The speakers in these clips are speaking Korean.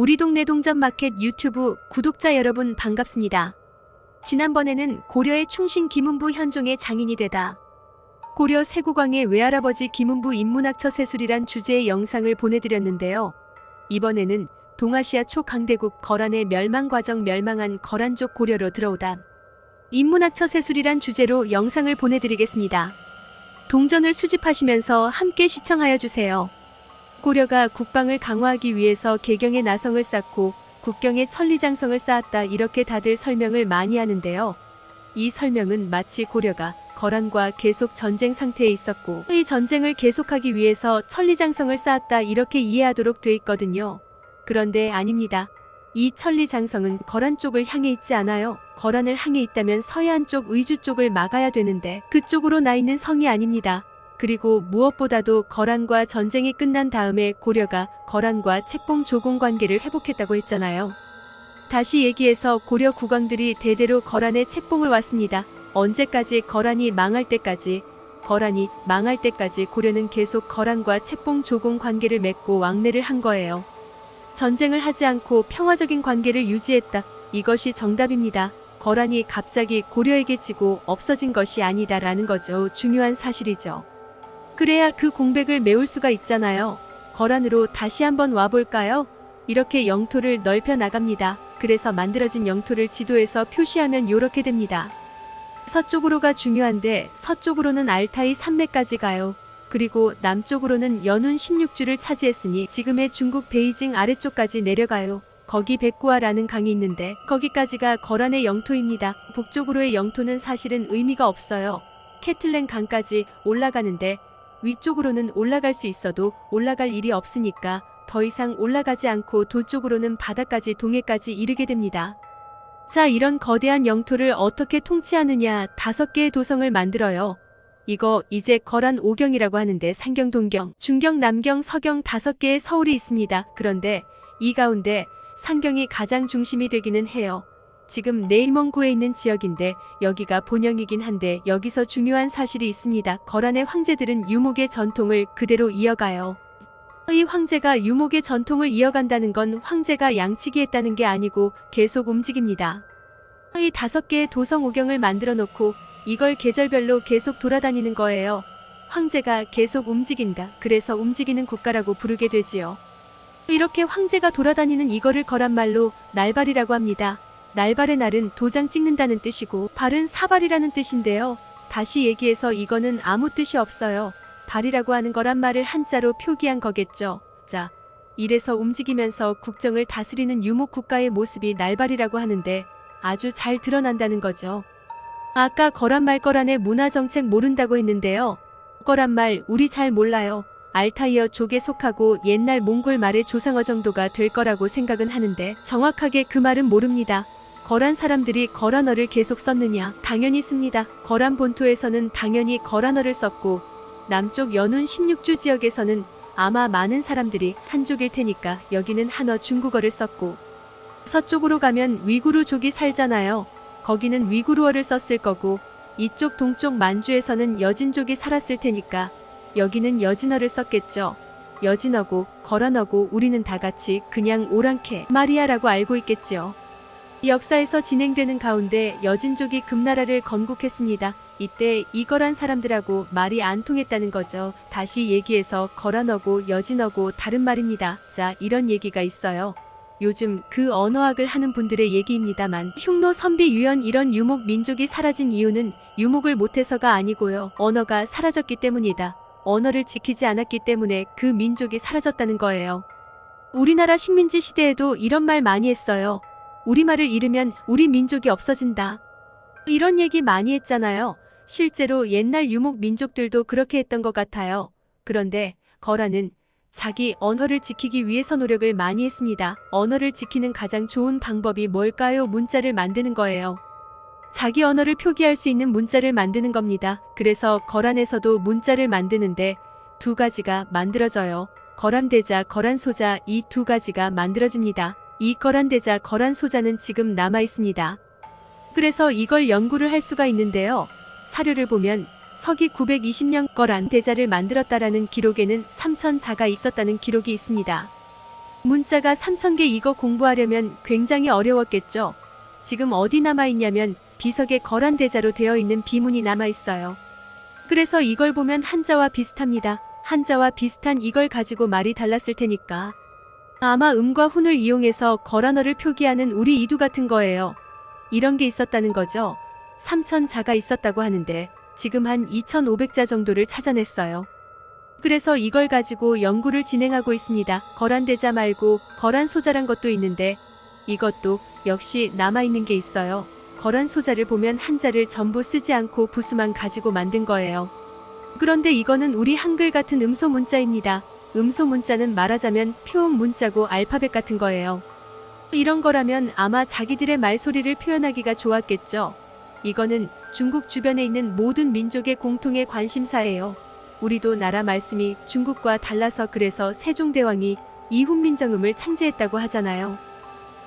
우리 동네 동전마켓 유튜브 구독자 여러분 반갑습니다. 지난번에는 고려의 충신 김은부 현종의 장인이 되다. 고려 세국왕의 외할아버지 김은부 인문학처 세술이란 주제의 영상을 보내드렸는데요. 이번에는 동아시아 초강대국 거란의 멸망 과정 멸망한 거란족 고려로 들어오다. 인문학처 세술이란 주제로 영상을 보내드리겠습니다. 동전을 수집하시면서 함께 시청하여 주세요. 고려가 국방을 강화하기 위해서 개경의 나성을 쌓고 국경에 천리장성을 쌓았다 이렇게 다들 설명을 많이 하는데요. 이 설명은 마치 고려가 거란과 계속 전쟁 상태에 있었고 이 전쟁을 계속하기 위해서 천리장성을 쌓았다 이렇게 이해하도록 돼 있거든요. 그런데 아닙니다. 이 천리장성은 거란 쪽을 향해 있지 않아요. 거란을 향해 있다면 서해안 쪽 의주 쪽을 막아야 되는데 그쪽으로 나 있는 성이 아닙니다. 그리고 무엇보다도 거란과 전쟁이 끝난 다음에 고려가 거란과 책봉 조공 관계를 회복했다고 했잖아요. 다시 얘기해서 고려 국왕들이 대대로 거란의 책봉을 왔습니다. 언제까지 거란이 망할 때까지 거란이 망할 때까지 고려는 계속 거란과 책봉 조공 관계를 맺고 왕래를 한 거예요. 전쟁을 하지 않고 평화적인 관계를 유지했다. 이것이 정답입니다. 거란이 갑자기 고려에게 지고 없어진 것이 아니다라는 거죠. 중요한 사실이죠. 그래야 그 공백을 메울 수가 있잖아요. 거란으로 다시 한번 와볼까요? 이렇게 영토를 넓혀 나갑니다. 그래서 만들어진 영토를 지도에서 표시하면 이렇게 됩니다. 서쪽으로가 중요한데 서쪽으로는 알타이 산맥까지 가요. 그리고 남쪽으로는 연운 16주를 차지했으니 지금의 중국 베이징 아래쪽까지 내려가요. 거기 백구아라는 강이 있는데 거기까지가 거란의 영토입니다. 북쪽으로의 영토는 사실은 의미가 없어요. 캐틀렌 강까지 올라가는데 위쪽으로는 올라갈 수 있어도 올라갈 일이 없으니까 더 이상 올라가지 않고 도쪽으로는 바다까지 동해까지 이르게 됩니다. 자, 이런 거대한 영토를 어떻게 통치하느냐 다섯 개의 도성을 만들어요. 이거 이제 거란 오경이라고 하는데 상경, 동경, 중경, 남경, 서경 다섯 개의 서울이 있습니다. 그런데 이 가운데 상경이 가장 중심이 되기는 해요. 지금 내일蒙구에 있는 지역인데 여기가 본영이긴 한데 여기서 중요한 사실이 있습니다. 거란의 황제들은 유목의 전통을 그대로 이어가요. 이 황제가 유목의 전통을 이어간다는 건 황제가 양치기 했다는 게 아니고 계속 움직입니다. 이 다섯 개의 도성 오경을 만들어 놓고 이걸 계절별로 계속 돌아다니는 거예요. 황제가 계속 움직인다. 그래서 움직이는 국가라고 부르게 되지요. 이렇게 황제가 돌아다니는 이거를 거란 말로 날발이라고 합니다. 날발의 날은 도장 찍는다는 뜻이고 발은 사발이라는 뜻인데요. 다시 얘기해서 이거는 아무 뜻이 없어요. 발이라고 하는 거란 말을 한자로 표기한 거겠죠. 자, 이래서 움직이면서 국정을 다스리는 유목 국가의 모습이 날발이라고 하는데 아주 잘 드러난다는 거죠. 아까 거란 말 거란의 문화 정책 모른다고 했는데요. 거란 말 우리 잘 몰라요. 알타이어 족에 속하고 옛날 몽골 말의 조상어 정도가 될 거라고 생각은 하는데 정확하게 그 말은 모릅니다. 거란 사람들이 거란어를 계속 썼느냐? 당연히 씁니다. 거란 본토에서는 당연히 거란어를 썼고 남쪽 연운 16주 지역에서는 아마 많은 사람들이 한족일 테니까 여기는 한어 중국어를 썼고 서쪽으로 가면 위구르족이 살잖아요. 거기는 위구르어를 썼을 거고 이쪽 동쪽 만주에서는 여진족이 살았을 테니까 여기는 여진어를 썼겠죠. 여진어고 거란어고 우리는 다 같이 그냥 오랑캐 마리아라고 알고 있겠지요. 역사에서 진행되는 가운데 여진족이 금나라를 건국했습니다. 이때 이거란 사람들하고 말이 안 통했다는 거죠. 다시 얘기해서 거란어고 여진어고 다른 말입니다. 자, 이런 얘기가 있어요. 요즘 그 언어학을 하는 분들의 얘기입니다만 흉노 선비 유연 이런 유목 민족이 사라진 이유는 유목을 못해서가 아니고요. 언어가 사라졌기 때문이다. 언어를 지키지 않았기 때문에 그 민족이 사라졌다는 거예요. 우리나라 식민지 시대에도 이런 말 많이 했어요. 우리말을 잃으면 우리 민족이 없어진다. 이런 얘기 많이 했잖아요. 실제로 옛날 유목 민족들도 그렇게 했던 것 같아요. 그런데 거란은 자기 언어를 지키기 위해서 노력을 많이 했습니다. 언어를 지키는 가장 좋은 방법이 뭘까요? 문자를 만드는 거예요. 자기 언어를 표기할 수 있는 문자를 만드는 겁니다. 그래서 거란에서도 문자를 만드는데 두 가지가 만들어져요. 거란대자, 거란소자 이 두 가지가 만들어집니다. 이 거란대자, 거란소자는 지금 남아 있습니다. 그래서 이걸 연구를 할 수가 있는데요. 사료를 보면 서기 920년 거란 대자를 만들었다라는 기록에는 3천 자가 있었다는 기록이 있습니다. 문자가 3,000개 이거 공부하려면 굉장히 어려웠겠죠. 지금 어디 남아있냐면 비석에 거란 대자로 되어 있는 비문이 남아있어요. 그래서 이걸 보면 한자와 비슷합니다. 한자와 비슷한 이걸 가지고 말이 달랐을 테니까. 아마 음과 훈을 이용해서 거란어를 표기하는 우리 이두 같은 거예요. 이런 게 있었다는 거죠. 3,000자가 있었다고 하는데 지금 한 2,500자 정도를 찾아냈어요. 그래서 이걸 가지고 연구를 진행하고 있습니다. 거란대자 말고 거란소자란 것도 있는데 이것도 역시 남아있는 게 있어요. 거란소자를 보면 한자를 전부 쓰지 않고 부수만 가지고 만든 거예요. 그런데 이거는 우리 한글 같은 음소 문자입니다. 음소 문자는 말하자면 표음 문자고 알파벳 같은 거예요. 이런 거라면 아마 자기들의 말소리를 표현하기가 좋았겠죠. 이거는 중국 주변에 있는 모든 민족의 공통의 관심사예요. 우리도 나라 말씀이 중국과 달라서 그래서 세종대왕이 이훈민정음을 창제했다고 하잖아요.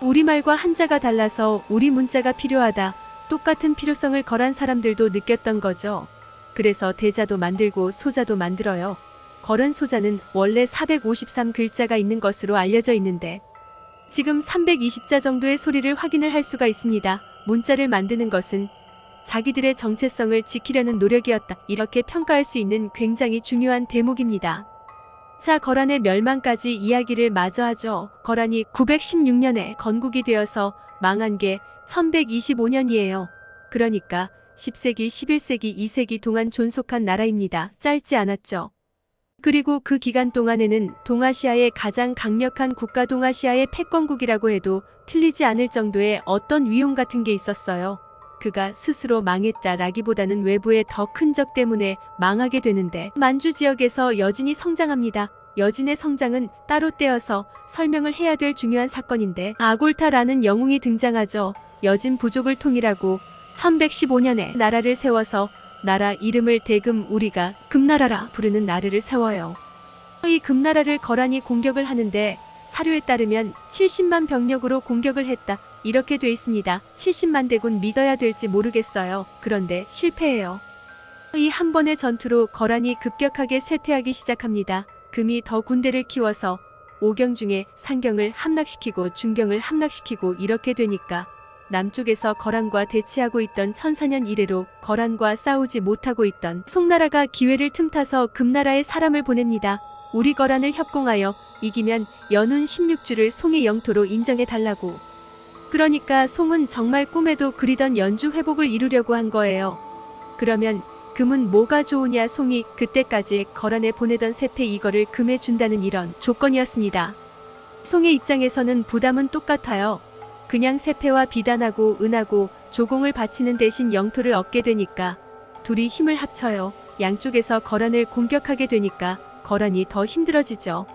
우리말과 한자가 달라서 우리 문자가 필요하다. 똑같은 필요성을 거란 사람들도 느꼈던 거죠. 그래서 대자도 만들고 소자도 만들어요. 거란 소자는 원래 453 글자가 있는 것으로 알려져 있는데 지금 320자 정도의 소리를 확인을 할 수가 있습니다. 문자를 만드는 것은 자기들의 정체성을 지키려는 노력이었다. 이렇게 평가할 수 있는 굉장히 중요한 대목입니다. 자, 거란의 멸망까지 이야기를 마저 하죠. 거란이 916년에 건국이 되어서 망한 게 1125년이에요. 그러니까 10세기, 11세기, 2세기 동안 존속한 나라입니다. 짧지 않았죠. 그리고 그 기간 동안에는 동아시아의 가장 강력한 국가 동아시아의 패권국이라고 해도 틀리지 않을 정도의 어떤 위용 같은 게 있었어요. 그가 스스로 망했다라기보다는 외부의 더 큰 적 때문에 망하게 되는데 만주 지역에서 여진이 성장합니다. 여진의 성장은 따로 떼어서 설명을 해야 될 중요한 사건인데 아골타라는 영웅이 등장하죠. 여진 부족을 통일하고 1115년에 나라를 세워서 나라 이름을 대금 우리가 금나라라 부르는 나라를 세워요. 이 금나라를 거란이 공격을 하는데 사료에 따르면 70만 병력으로 공격을 했다. 이렇게 돼 있습니다. 70만 대군 믿어야 될지 모르겠어요. 그런데 실패해요. 이 한 번의 전투로 거란이 급격하게 쇠퇴하기 시작합니다. 금이 더 군대를 키워서 오경 중에 상경을 함락시키고 중경을 함락시키고 이렇게 되니까 남쪽에서 거란과 대치하고 있던 천사년 이래로 거란과 싸우지 못하고 있던 송나라가 기회를 틈타서 금나라에 사람을 보냅니다. 우리 거란을 협공하여 이기면 연운 16주를 송의 영토로 인정해 달라고. 그러니까 송은 정말 꿈에도 그리던 연주 회복을 이루려고 한 거예요. 그러면 금은 뭐가 좋으냐 송이 그때까지 거란에 보내던 세패 이거를 금에 준다는 이런 조건이었습니다. 송의 입장에서는 부담은 똑같아요. 그냥 세패와 비단하고 은하고 조공을 바치는 대신 영토를 얻게 되니까 둘이 힘을 합쳐요. 양쪽에서 거란을 공격하게 되니까 거란이 더 힘들어지죠.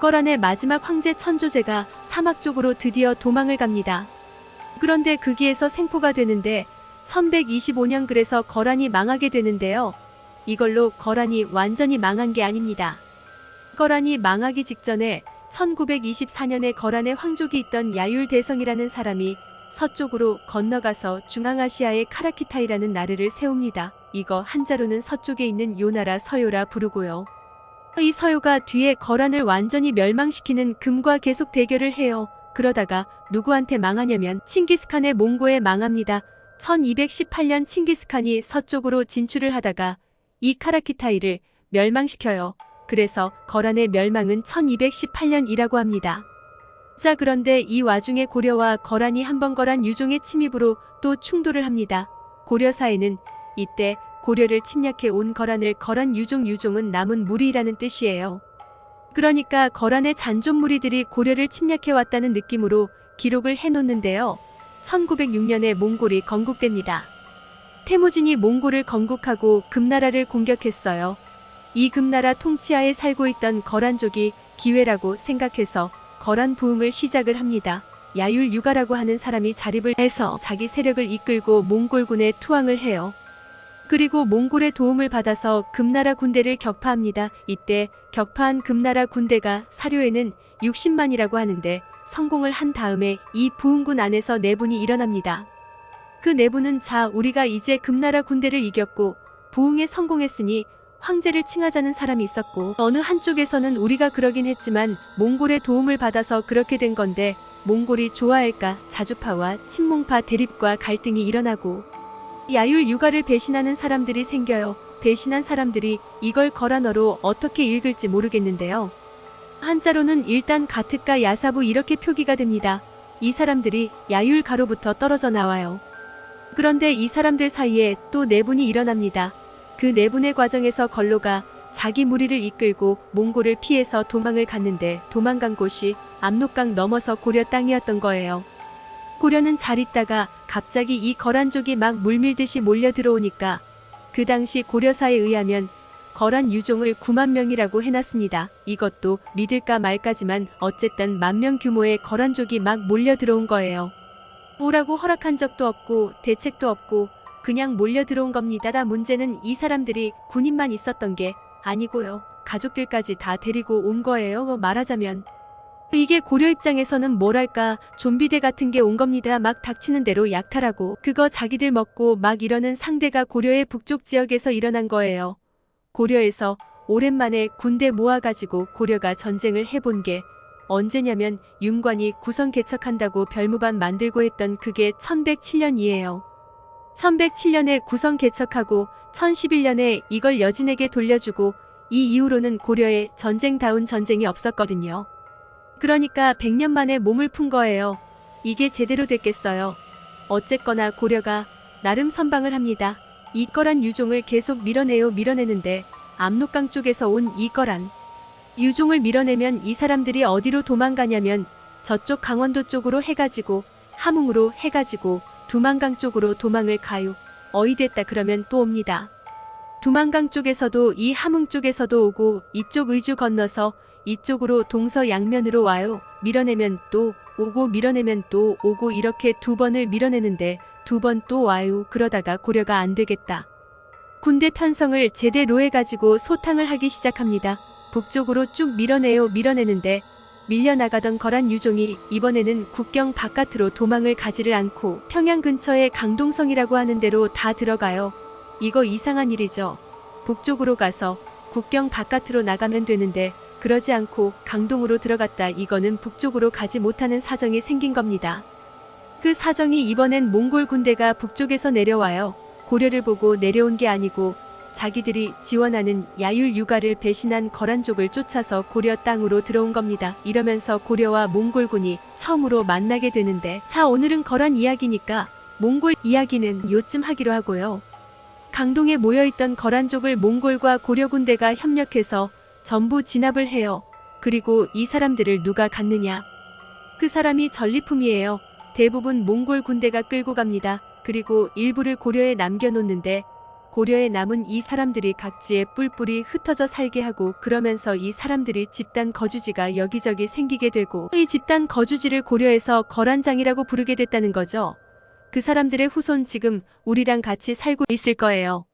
거란의 마지막 황제 천조제가 사막 쪽으로 드디어 도망을 갑니다. 그런데 그 길에서 생포가 되는데 1125년 그래서 거란이 망하게 되는데요. 이걸로 거란이 완전히 망한 게 아닙니다. 거란이 망하기 직전에 1924년에 거란의 황족이 있던 야율 대성이라는 사람이 서쪽으로 건너가서 중앙아시아의 카라키타이라는 나라를 세웁니다. 이거 한자로는 서쪽에 있는 요나라 서요라 부르고요. 이 서요가 뒤에 거란을 완전히 멸망시키는 금과 계속 대결을 해요. 그러다가 누구한테 망하냐면 칭기스칸의 몽고에 망합니다. 1218년 칭기스칸이 서쪽으로 진출을 하다가 이 카라키타이를 멸망시켜요. 그래서 거란의 멸망은 1218년이라고 합니다. 자 그런데 이 와중에 고려와 거란이 한번 거란 유종의 침입으로 또 충돌을 합니다. 고려사에는 이때 고려를 침략해 온 거란을 거란 유종 유종은 남은 무리라는 뜻이에요. 그러니까 거란의 잔존 무리들이 고려를 침략해 왔다는 느낌으로 기록을 해놓는데요. 1906년에 몽골이 건국됩니다. 태무진이 몽골을 건국하고 금나라를 공격했어요. 이 금나라 통치하에 살고 있던 거란족이 기회라고 생각해서 거란 부흥을 시작을 합니다. 야율 유가라고 하는 사람이 자립을 해서 자기 세력을 이끌고 몽골군에 투항을 해요. 그리고 몽골의 도움을 받아서 금나라 군대를 격파합니다. 이때 격파한 금나라 군대가 사료에는 60만이라고 하는데 성공을 한 다음에 이 부흥군 안에서 내분이 일어납니다. 그 내분은 자 우리가 이제 금나라 군대를 이겼고 부흥에 성공했으니 황제를 칭하자는 사람이 있었고 어느 한쪽에서는 우리가 그러긴 했지만 몽골의 도움을 받아서 그렇게 된 건데 몽골이 좋아할까 자주파와 친몽파 대립과 갈등이 일어나고 야율 육아를 배신하는 사람들이 생겨요. 배신한 사람들이 이걸 거란어로 어떻게 읽을지 모르겠는데요. 한자로는 일단 가특과 야사부 이렇게 표기가 됩니다. 이 사람들이 야율 가로부터 떨어져 나와요. 그런데 이 사람들 사이에 또 내분이 일어납니다. 그 내분의 과정에서 걸로가 자기 무리를 이끌고 몽골을 피해서 도망을 갔는데 도망간 곳이 압록강 넘어서 고려 땅이었던 거예요. 고려는 잘 있다가 갑자기 이 거란족이 막 물밀듯이 몰려 들어오니까 그 당시 고려사에 의하면 거란 유종을 9만 명이라고 해놨습니다. 이것도 믿을까 말까지만 어쨌든 만 명 규모의 거란족이 막 몰려 들어온 거예요. 오라고 허락한 적도 없고 대책도 없고 그냥 몰려 들어온 겁니다. 다 문제는 이 사람들이 군인만 있었던 게 아니고요. 가족들까지 다 데리고 온 거예요. 뭐 말하자면. 이게 고려 입장에서는 뭐랄까 좀비대 같은 게 온 겁니다. 막 닥치는 대로 약탈하고 그거 자기들 먹고 막 이러는 상대가 고려의 북쪽 지역에서 일어난 거예요. 고려에서 오랜만에 군대 모아가지고 고려가 전쟁을 해본 게 언제냐면 윤관이 구성 개척한다고 별무반 만들고 했던 그게 1107년이에요. 1107년에 구성 개척하고 1011년에 이걸 여진에게 돌려주고 이 이후로는 고려에 전쟁다운 전쟁이 없었거든요. 그러니까 100년 만에 몸을 푼 거예요. 이게 제대로 됐겠어요. 어쨌거나 고려가 나름 선방을 합니다. 이거란 유종을 계속 밀어내요 밀어내는데 압록강 쪽에서 온 이거란 유종을 밀어내면 이 사람들이 어디로 도망가냐면 저쪽 강원도 쪽으로 해가지고 함흥으로 해가지고 두만강 쪽으로 도망을 가요. 어이 됐다 그러면 또 옵니다. 두만강 쪽에서도 이 함흥 쪽에서도 오고 이쪽 의주 건너서 이쪽으로 동서 양면으로 와요. 밀어내면 또 오고 밀어내면 또 오고 이렇게 두 번을 밀어내는데 두 번 또 와요. 그러다가 고려가 안 되겠다. 군대 편성을 제대로 해가지고 소탕을 하기 시작합니다. 북쪽으로 쭉 밀어내요. 밀어내는데 밀려나가던 거란 유종이 이번에는 국경 바깥으로 도망을 가지를 않고 평양 근처에 강동성이라고 하는 데로 다 들어가요. 이거 이상한 일이죠. 북쪽으로 가서 국경 바깥으로 나가면 되는데 그러지 않고 강동으로 들어갔다 이거는 북쪽으로 가지 못하는 사정이 생긴 겁니다. 그 사정이 이번엔 몽골 군대가 북쪽에서 내려와요. 고려를 보고 내려온 게 아니고 자기들이 지원하는 야율 유가를 배신한 거란족을 쫓아서 고려 땅으로 들어온 겁니다. 이러면서 고려와 몽골군이 처음으로 만나게 되는데 자 오늘은 거란 이야기니까 몽골 이야기는 요쯤 하기로 하고요. 강동에 모여있던 거란족을 몽골과 고려 군대가 협력해서 전부 진압을 해요. 그리고 이 사람들을 누가 갔느냐? 그 사람이 전리품이에요. 대부분 몽골 군대가 끌고 갑니다. 그리고 일부를 고려에 남겨놓는데 고려에 남은 이 사람들이 각지에 뿔뿔이 흩어져 살게 하고 그러면서 이 사람들이 집단 거주지가 여기저기 생기게 되고 이 집단 거주지를 고려에서 거란장이라고 부르게 됐다는 거죠. 그 사람들의 후손 지금 우리랑 같이 살고 있을 거예요.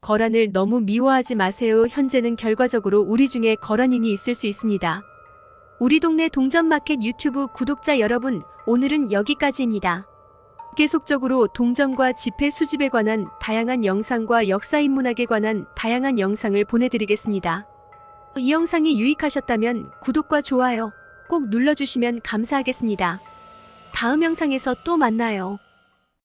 거란을 너무 미워하지 마세요. 현재는 결과적으로 우리 중에 거란인이 있을 수 있습니다. 우리 동네 동전마켓 유튜브 구독자 여러분, 오늘은 여기까지입니다. 계속적으로 동전과 지폐 수집에 관한 다양한 영상과 역사 인문학에 관한 다양한 영상을 보내드리겠습니다. 이 영상이 유익하셨다면 구독과 좋아요 꼭 눌러주시면 감사하겠습니다. 다음 영상에서 또 만나요.